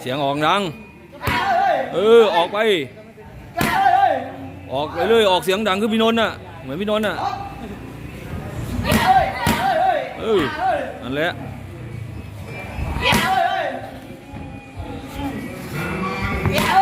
เสียงออกดัง เออ ออกไป ออกไปเลยออกเสียงดังคือพี่นนท์น่ะ เหมือนพี่นนท์น่ะ เออนั่นแหละเ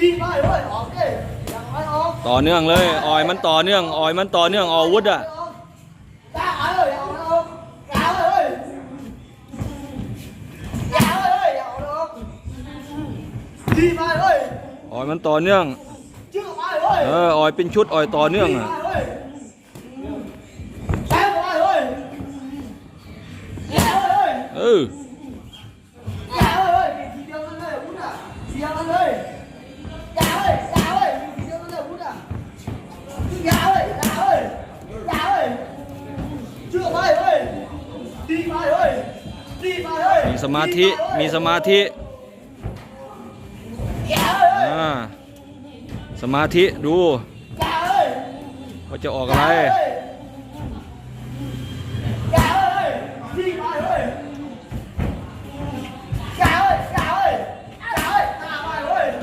đi bài ơi ok dạ bài ơi ต่อเนื่องเลยออยมันต่อเนื่องออยมันต่อเนื่องออวุธอะ dạ ơi dạ ơi dạ ơi dạ ơi dạ ơi đi bài ơi ออยมันต่อเนื่อง chứ cả bài ơi เออออยเป็นชุดออยต่อเนื่อง đi อะ bài ơi dạ bài ơi dạ ơi เออ มีสมาธิ มีสมาธิสมาธิดูว่าจะออกอะไร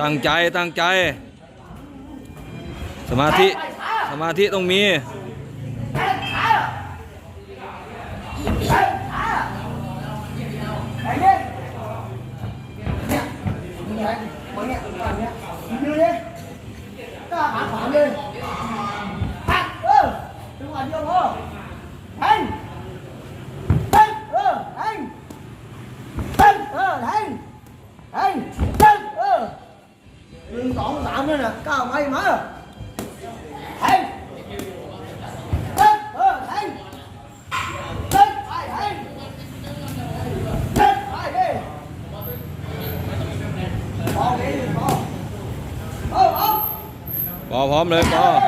ตั้งใจตั้งใจ สมาธิ สมาธิต้องมี Đánh đi Nè, nè, mở nhẹ, mở nhẹ Như đi Các bạn khoảng phản đi Phản, ừ Đừng vô thôi Đánh Đánh, ừ, đánh Đánh, ừ, đánh Đánh, đánh, ừ Đừng nữa nè, cao mày má ơi, gà ơi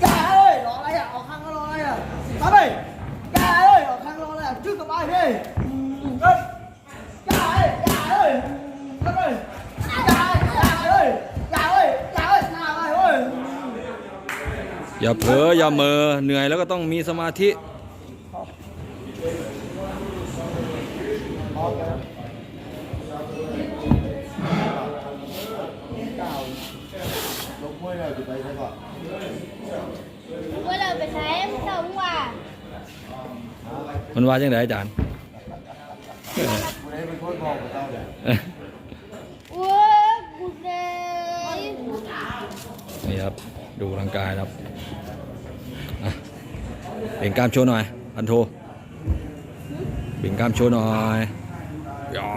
Gà ơi, gà ơi, gà ơi ơi อย่าเผลออย่าเมอเหนื่อยแล้วก็ต้องมีสมาธิ เมื่อเราไปใช้สองว่ามันว่าจังไดอาจารย์เออว้ากูเลยนี่ครับ ดูร่างกายครับอะเบ่งกล้ามโชว์หน่อยพันโทเบ่งกล้ามโชว์หน่อยยา